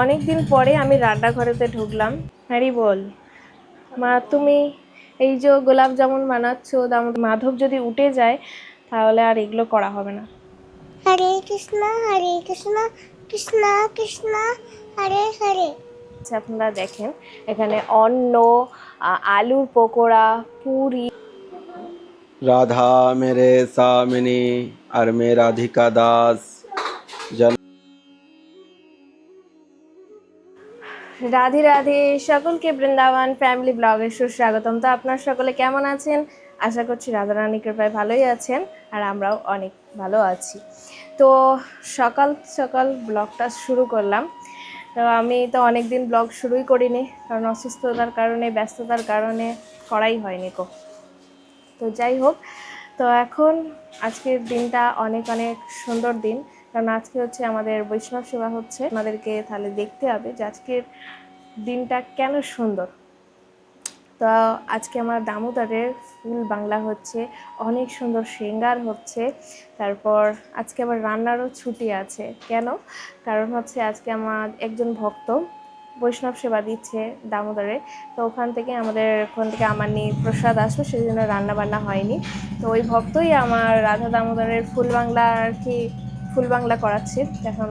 অনেক দিন পরে আমি রান্নাঘরেতে ঢুকলাম। হ্যারি বল। মা তুমি এই যে গোলাপ জামুন বানাচ্ছ মাধব যদি উঠে যায় তাহলে আর এগুলো করা হবে না। হরে কৃষ্ণ হরে কৃষ্ণ কৃষ্ণ কৃষ্ণ হরে হরে। আচ্ছা, আপনারা দেখেন এখানে অন্ন আলুর পকোড়া পুরি। রাধা মেরে সামিনী আর মে রাধিকা দাস। জন রাধে রাধে, সকলকে বৃন্দাবন ফ্যামিলি ব্লগে সুস্বাগতম। তো আপনার সকলে কেমন আছেন? আশা করছি রাধারানী কৃপায় ভালোই আছেন আর আমরাও অনেক ভালো আছি। তো সকাল সকাল ব্লগটা শুরু করলাম। তো আমি তো অনেক দিন ব্লগ শুরুই করিনি, কারণ অসুস্থতার কারণে, ব্যস্ততার কারণে করাই হয়নি কো। তো যাই হোক, তো এখন আজকের দিনটা অনেক অনেক সুন্দর দিন। কারণ আজকে হচ্ছে আমাদের বৈষ্ণব সেবা হচ্ছে, আমাদেরকে তাহলে দেখতে হবে যে আজকের দিনটা কেন সুন্দর। তো আজকে আমার দামোদরের ফুল বাংলা হচ্ছে, অনেক সুন্দর শৃঙ্গার হচ্ছে, তারপর আজকে আবার রান্নারও ছুটি আছে। কেন? কারণ হচ্ছে আজকে আমার একজন ভক্ত বৈষ্ণব সেবা দিচ্ছে দামোদরে, তো ওখান থেকে আমাদের, ওখান থেকে আমার নিয়ে প্রসাদ আসবে সেই জন্য রান্নাবান্না হয়নি। তো ওই ভক্তই আমার রাধা দামোদরের ফুল বাংলা আর কি ফুল বাংলা করাচ্ছে। এখন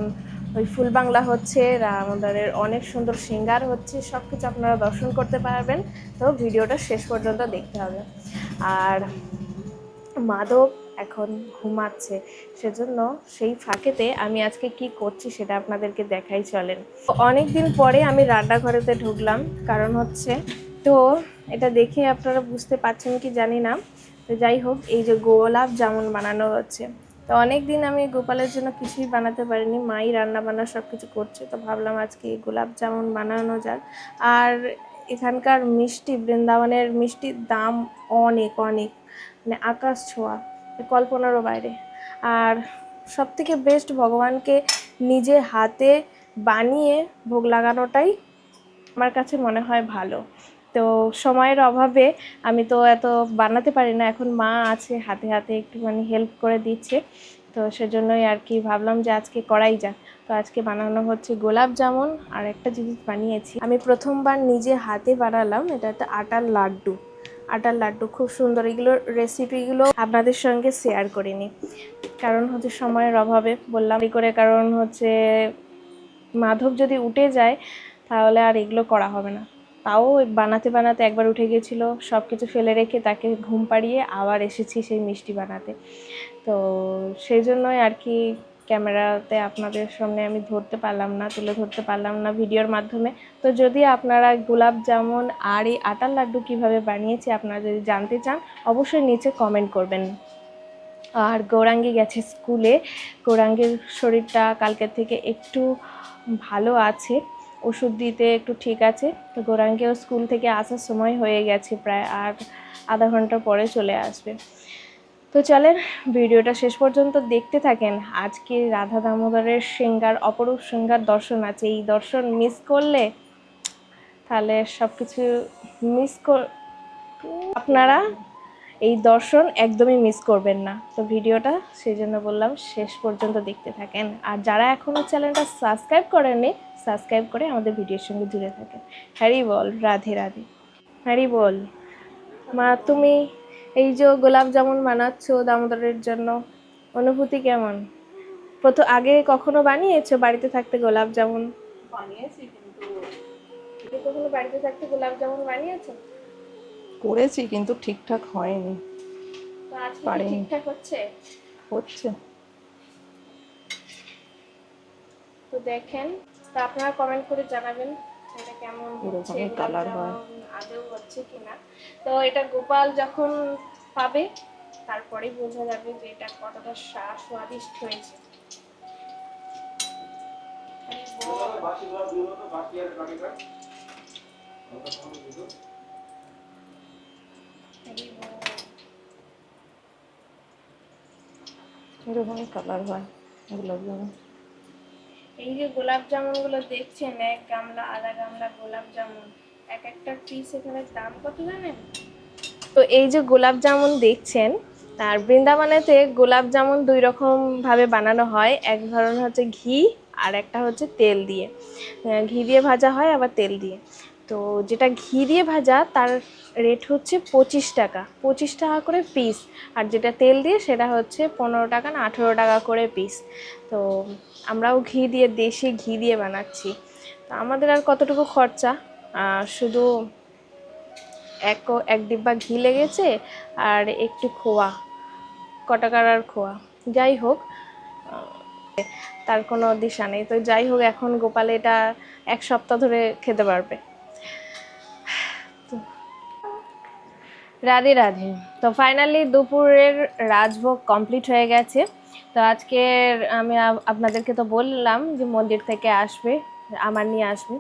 ওই ফুল বাংলা হচ্ছে আমাদের অনেক সুন্দর সিঙ্গার হচ্ছে সব কিছু আপনারা দর্শন করতে পারবেন। তো ভিডিওটা শেষ পর্যন্ত দেখতে হবে। আর মাধব এখন ঘুমাচ্ছে, সেজন্য সেই ফাঁকেতে আমি আজকে কি করছি সেটা আপনাদেরকে দেখাই চলেন। অনেক দিন পরে আমি রান্নাঘরেতে ঢুকলাম, কারণ হচ্ছে, তো এটা দেখে আপনারা বুঝতে পারছেন কি জানি না। তো যাই হোক, এই যে গোলাপ জামুন বানানো হচ্ছে। তো অনেক দিন আমি গোপালের জন্য কিছুই বানাতে পারিনি। মাই রান্না বান্না সব কিছু করছে, তো ভাবলাম আজকে গোলাপ জামুন বানানো যাক। আর এখানকার মিষ্টি, বৃন্দাবনের মিষ্টির দাম অনেক অনেক। মানে আকাশ ছোঁয়া, কল্পনারও বাইরে। আর সব থেকে বেস্ট ভগবানকে নিজে হাতে বানিয়ে ভোগ লাগানোটাই আমার কাছে মনে হয় ভালো। তো সময়ের অভাবে আমি তো এত বানাতে পারি না। এখন মা আছে, হাতে হাতে একটুখানি হেল্প করে দিচ্ছে। তো সেজন্যই আর কি ভাবলাম যে আজকে করাই যাক। তো আজকে বানানো হচ্ছে গোলাপ জামুন আর একটা জিনিস বানিয়েছি। আমি প্রথমবার নিজে হাতে বানালাম, এটা একটা আটার লাড্ডু। আটার লাড্ডু খুব সুন্দর এগুলোর রেসিপিগুলো আপনাদের সঙ্গে শেয়ার করিনি কারণ হচ্ছে সময়ের অভাবে বললাম এই করে কারণ হচ্ছে মাধব যদি উঠে যায় তাহলে আর এগুলো করা হবে না। তাও বানাতে বানাতে একবার উঠে গেছিল সব কিছু ফেলে রেখে তাকে ঘুম পাড়িয়ে আবার এসেছি সেই মিষ্টি বানাতে। তো সেই জন্যই আর কি ক্যামেরাতে আপনাদের সামনে আমি ধরতে পারলাম না, তুলে ধরতে পারলাম না ভিডিওর মাধ্যমে। তো যদি আপনারা গোলাপ জামুন আর এই আটার লাড্ডু কীভাবে বানিয়েছি আপনারা যদি জানতে চান, অবশ্যই নিচে কমেন্ট করবেন। আর গৌরাঙ্গি গেছে স্কুলে, গৌরাঙ্গের শরীরটা কালকের থেকে একটু ভালো আছে। ওষুধ দিতে একটু ঠিক আছে। তো গৌরাঙ্গেও স্কুল থেকে আসার সময় হয়ে গেছে প্রায় আর আধা ঘণ্টা পরে চলে আসবে। তো চলেন ভিডিওটা শেষ পর্যন্ত দেখতে থাকেন। আজকে রাধা দামোদরের সিঙ্গার অপরূপ সিঙ্গার দর্শন আছে। এই দর্শন মিস করলে তাহলে সব কিছু মিস কর আপনারা এই দর্শন একদমই মিস করবেন না। তো ভিডিওটা সেই জন্য বললাম শেষ পর্যন্ত দেখতে থাকেন। আর যারা এখনও চ্যানেলটা সাবস্ক্রাইব করেননি সাবস্ক্রাইব করে আমাদের ভিডিওর সঙ্গে জুড়ে থাকেন হ্যারি বল রাধে রাধে। হ্যারি বল মা তুমি এই যে গোলাপ জামুন বানাচ্ছ দামোদরের জন্য অনুভূতি কেমন? প্রথম আগে কখনো বানিয়েছো বাড়িতে থাকতে গোলাপ জামুন? বানিয়েছি কিন্তু কখনো বাড়িতে থাকতে গোলাপ জামুন বানিয়েছো? করেছি কিন্তু ঠিকঠাক হয়নি। পারিনি। ঠিকঠাক হচ্ছে? হচ্ছে। তো দেখেন তো আপনারা কমেন্ট করে জানাবেন এটা কেমন হচ্ছে গোলাপ হয়। জামুন আদৌ হচ্ছে কিনা। তো এটা গোপাল যখন পাবে তারপরেই বোঝা যাবে যে এটা কতটা স্বা- স্বাদিষ্ট হয়েছে। এরকমই কালার হয় গোলাপ জামুন এই যে গোলাপ জামুনগুলো দেখছেন, এক গামলা, আধা গামলা গোলাপ জামুন, এক একটা পিস এখানে দাম কত জানেন? তো এই যে গোলাপ জামুন দেখছেন আর বৃন্দাবনেতে গোলাপ জামুন দুই রকম ভাবে বানানো হয়। এক ধরনের হচ্ছে ঘি আর একটা হচ্ছে তেল দিয়ে। ঘি দিয়ে ভাজা হয়, আবার তেল দিয়ে। তো যেটা ঘি দিয়ে ভাজা, তার রেট হচ্ছে পঁচিশ টাকা। পঁচিশ টাকা করে পিস আর যেটা তেল দিয়ে, সেটা হচ্ছে পনেরো টাকা না আঠেরো টাকা করে পিস তো আমরাও ঘি দিয়ে, দেশি ঘি দিয়ে বানাচ্ছি। তো আমাদের আর কতটুকু খরচা? শুধু এক এক ডিব্বা ঘি লেগেছে আর একটু খোয়া। কটাকার আর খোয়া? যাই হোক তার কোনো দিশা নেই। তো যাই হোক, এখন গোপাল এটা এক সপ্তাহ ধরে খেতে পারবে। রাধে রাধে। তো ফাইনালি দুপুরের রাজভোগ কমপ্লিট হয়ে গেছে। তো আজকের আমি আপ- আপনাদেরকে তো বললাম যে মন্দির থেকে আসবে, আমার নিয়ে আসবে।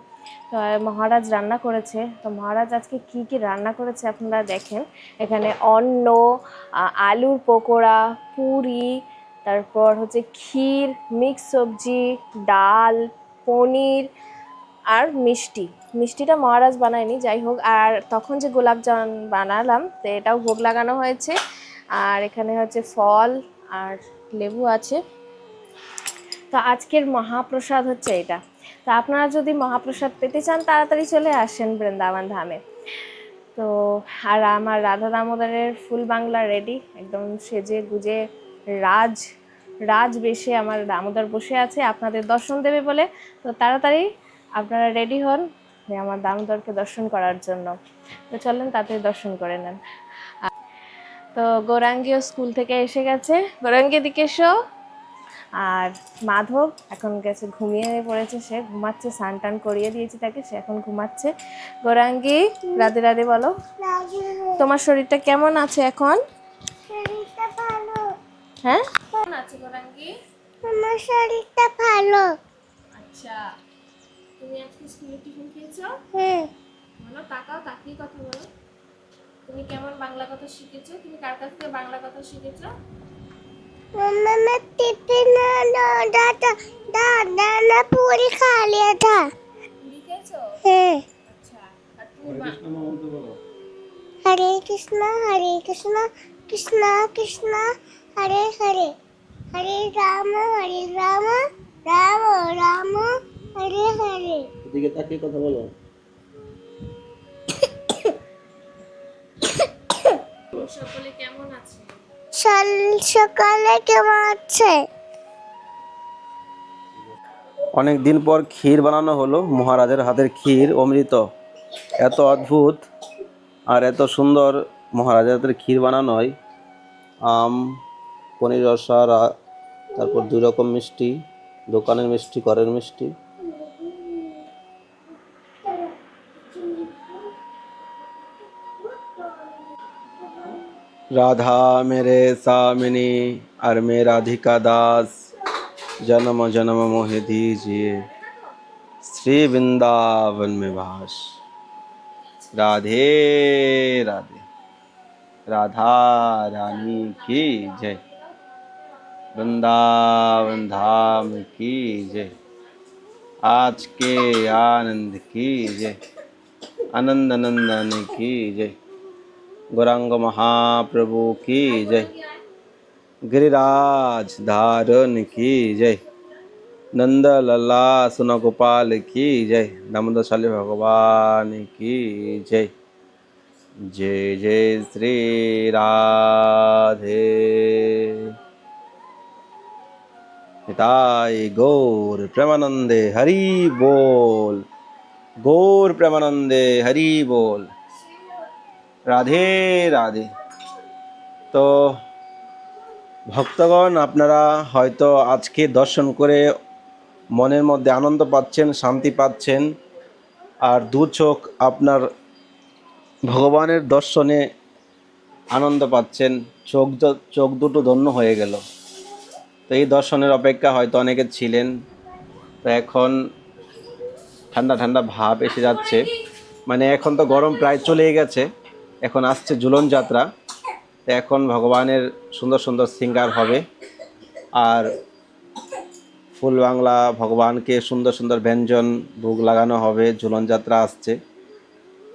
তো মহারাজ রান্না করেছে। তো মহারাজ আজকে কি কি রান্না করেছে আপনারা দেখেন। এখানে অন্ন আলুর পকোড়া, পুরি, তারপর হচ্ছে ক্ষীর মিক্স সবজি, ডাল, পনির আর মিষ্টি। মিষ্টিটা মহারাজ বানায়নি, যাই হোক। আর তখন যে গোলাপ জামুন বানালাম, তো এটাও ভোগ লাগানো হয়েছে। আর এখানে হচ্ছে ফল আর লেবু আছে। তো আজকের মহাপ্রসাদ হচ্ছে এটা। তো আপনারা যদি মহাপ্রসাদ পেতে চান, তাড়াতাড়ি চলে আসেন বৃন্দাবন ধামে। তো আর আমার রাধা দামোদরের ফুল বাংলা রেডি একদম সেজে গুজে রাজ রাজ বেশে আমার দামোদর বসে আছে। আপনাদের দর্শন দেবে বলে। তো তাড়াতাড়ি আপনারা রেডি হন। যে আমার দামোদরকে দর্শন করার জন্য। তো চলেন তাড়াতাড়ি দর্শন করে নেন। তো গৌরাঙ্গীও স্কুল থেকে এসে গেছে। গৌরাঙ্গী দিকে এসো। আর মাধব এখন গেছে ঘুমিয়ে পড়েছে সে ঘুমাচ্ছে স্নান টান করিয়ে দিয়েছি তাকে সে এখন ঘুমাচ্ছে। গৌরাঙ্গী রাধে রাধে বলো। তোমার শরীরটা কেমন আছে এখন? হ্যাঁ? কেমন আছে গৌরাঙ্গী? আমার শরীরটা ভালো। আচ্ছা। তুমি আজকে স্কুলে টিফিন খেয়েছো? হ্যাঁ। বলো তাকাও তাকিয়ে কথা বলো। তুমি কেমন বাংলা কথা শিখেছো? তুমি কার কাছ থেকে বাংলা কথা শিখেছো? হ্যাঁ। আচ্ছা, হরে কৃষ্ণ হরে কৃষ্ণ কৃষ্ণ কৃষ্ণ হরে হরে। হরে রাম হরে রাম রাম রাম। এদিকে তাকিয়ে কথা বলো। সকলে কেমন আছে? সকালে কেমন আছে? অনেক দিন পর ক্ষীর বানানো হলো মহারাজের হাতের ক্ষীর অমৃত। এত অদ্ভুত আর এত সুন্দর মহারাজের হাতের ক্ষীর বানানো হয়। আম পনির রসা রা- তারপর দুই রকম মিষ্টি দোকানের মিষ্টি ঘরের মিষ্টি। राधा मेरे सामिनी और मैं राधिका दास, जन्म जन्म मोह दीजिए। श्री वृंदावन में भास राधे राधे। राधा रानी की जय। वृंदावन धाम की जय। आज के आनंद की जय। आनंद नंदन की जय। गौरांग महाप्रभु की जय। गिरिराज धारण की जय। नंद लला सुन गोपाल की जय। दामोदरशाली भगवान की जय। जय जय श्री राधे। हिताय गौर प्रेमानंदे हरि बोल। गौर प्रेमानंदे हरि बोल। রাধে রাধে। তো, ভক্তগণ, আপনারা হয়তো আজকে দর্শন করে মনের মধ্যে আনন্দ পাচ্ছেন, শান্তি পাচ্ছেন। আর দু চোখ আপনার ভগবানের দর্শনে আনন্দ পাচ্ছেন। চোখ চোখ দুটো ধন্য হয়ে গেল। তো এই দর্শনের অপেক্ষা হয়তো অনেকে ছিলেন। তো এখন ঠান্ডা ঠান্ডা ভাব এসে যাচ্ছে। মানে এখন তো গরম প্রায় চলেই গেছে। এখন আসছে ঝুলন যাত্রা। এখন ভগবানের সুন্দর সুন্দর সিঙ্গার হবে। আর ফুল বাংলা ভগবানকে সুন্দর সুন্দর ব্যঞ্জন, ভোগ লাগানো হবে। ঝুলন যাত্রা আসছে।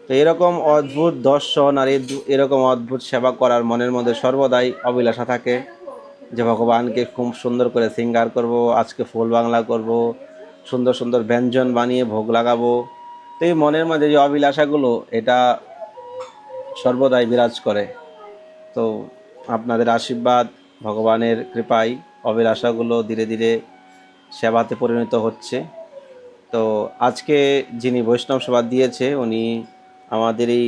তো এরকম অদ্ভুত দর্শন আর এরকম অদ্ভুত সেবা করার মনের মধ্যে সর্বদাই অভিলাষা থাকে যে ভগবানকে খুব সুন্দর করে সিঙ্গার করব, আজকে ফুল বাংলা করব, সুন্দর সুন্দর ব্যঞ্জন বানিয়ে ভোগ লাগাবো। তো এই মনের মধ্যে যে অভিলাষাগুলো, এটা সর্বদাই বিরাজ করে। তো আপনাদের আশীর্বাদ, ভগবানের কৃপায় অভিলাষাগুলো ধীরে ধীরে সেবাতে পরিণত হচ্ছে। তো আজকে যিনি বৈষ্ণব সেবা দিয়েছে, উনি আমাদের এই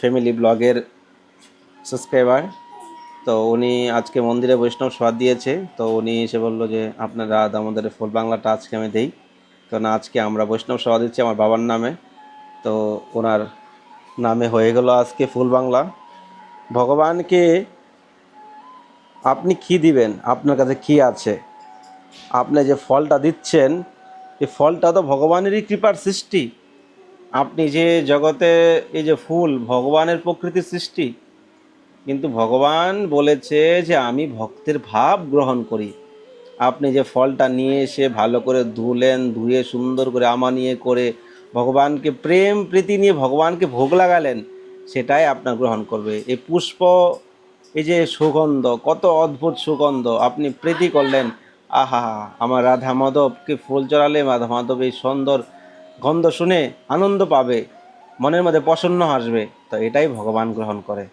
ফ্যামিলি ব্লগের সাবস্ক্রাইবার তো উনি আজকে মন্দিরে বৈষ্ণব সেবা দিয়েছে। তো উনি এসে বলল যে, আপনারা আমাদের ফুল বাংলাটা আজকে আমি দেই। কারণ আজকে আমরা বৈষ্ণব সেবা দিচ্ছি আমার বাবার নামে। তো ওনার নামে হয়ে গেল আজকে ফুল বাংলা। ভগবানকে আপনি কি দিবেন? আপনার কাছে কি আছে? আপনি যে ফলটা দিচ্ছেন, এই ফলটা তো ভগবানেরই কৃপার সৃষ্টি। আপনি যে জগতে এই যে ফুল ভগবানের প্রকৃতির সৃষ্টি। কিন্তু ভগবান বলেছে যে আমি ভক্তের ভাব গ্রহণ করি। আপনি যে ফলটা নিয়ে এসে ভালো করে ধুলেন, ধুয়ে সুন্দর করে আমানিয়ে করে ভগবানকে প্রেম প্রীতি নিয়ে ভগবানকে ভোগ লাগালেন, সেটাই আপনার গ্রহণ করবে। এই পুষ্প, এই যে সুগন্ধ, কত অদ্ভুত সুগন্ধ আপনি প্রীতি করলেন। আহা, আমার রাধা মাধবকে ফুল চড়ালে রাধা মাধব এই সুন্দর গন্ধ শুনে আনন্দ পাবে, মনের মধ্যে প্রসন্ন আসবে তো এটাই ভগবান গ্রহণ করে।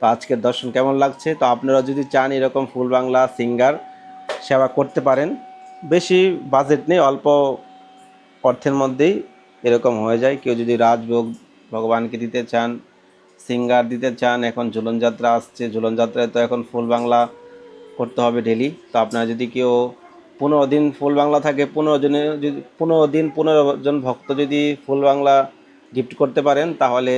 তো আজকের দর্শন কেমন লাগছে? তো আপনারা যদি চান এরকম ফুল বাংলা সিঙ্গার সেবা করতে পারেন, বেশি বাজেট নেই, অল্প অর্থের মধ্যেই এরকম হয়ে যায়। কেউ যদি রাজভোগ ভগবানকে দিতে চান, সিঙ্গার দিতে চান, এখন ঝুলন যাত্রা আসছে। ঝুলন যাত্রায় তো এখন ফুল বাংলা করতে হবে ডেলি। তো আপনারা যদি কেউ পনেরো দিন ফুল বাংলা থাকে, পনেরো জনে যদি, পনেরো দিন পনেরো জন ভক্ত যদি ফুল বাংলা গিফট করতে পারেন, তাহলে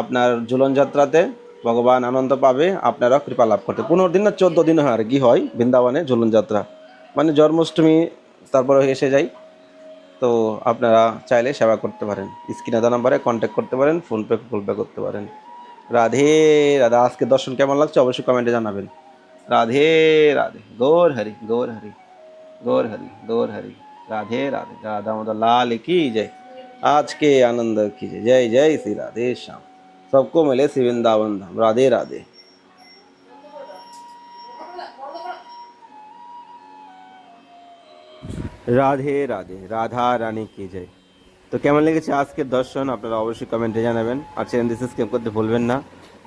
আপনার ঝুলন যাত্রাতে ভগবান আনন্দ পাবে আপনারা কৃপা লাভ করতে। পনেরো দিন না, চোদ্দ দিন হয় আর কি হয় বৃন্দাবনে ঝুলন যাত্রা। মানে জন্মাষ্টমী, তারপরে এসে যায় তো আপনারা চাইলে সেবা করতে পারেন স্ক্রিনে দেওয়া নাম্বারে কন্ট্যাক্ট করতে পারেন ফোনপে গুগল পে করতে পারেন রাধে রাধা আজকে দর্শন কেমন লাগছে অবশ্যই কমেন্টে জানাবেন রাধে রাধে গৌর হরি গৌর হরি गौर हरि गौर हरि राधे राधे राधा मदन लाल की जय आज के आनंद की जय जय जय श्री राधे श्याम सबको मिले श्री वृंदावन धाम राधे राधे রাধে রাধে, রাধা রানী কি জয়। তো কেমন লেগেছে আজকের দর্শন? আপনারা অবশ্যই কমেন্টে জানাবেন। আর চ্যানেলটি সাবস্ক্রাইব করতে ভুলবেন না।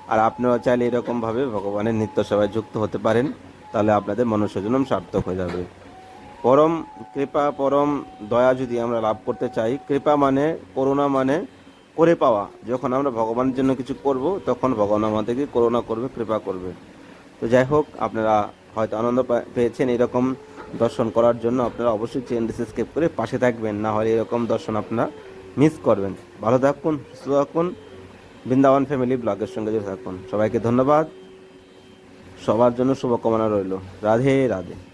আর আপনারা চাইলে এরকমভাবে ভগবানের নিত্য সেবায় যুক্ত হতে পারেন। তাহলে আপনাদের মনুষ্যজনম সার্থক হয়ে যাবে। পরম কৃপা, পরম দয়া যদি আমরা লাভ করতে চাই, কৃপা মানে করুণা মানে করে পাওয়া। যখন আমরা ভগবানের জন্য কিছু করব, তখন ভগবান আমাদেরকে করুণা করবে, কৃপা করবে। তো যাই হোক, আপনারা হয়তো আনন্দ পেয়েছেন এরকম দর্শন করার জন্য আপনারা অবশ্যই চ্যানেলটি সাবস্ক্রাইব করে পাশে থাকবেন, না হলে এরকম দর্শন আপনারা মিস করবেন। ভালো থাকুন, সুস্থ থাকুন। বৃন্দাবন ফ্যামিলি ব্লগের সঙ্গে জুড়ে থাকুন। সবাইকে ধন্যবাদ। সবার জন্য শুভকামনা রইল। রাধে রাধে।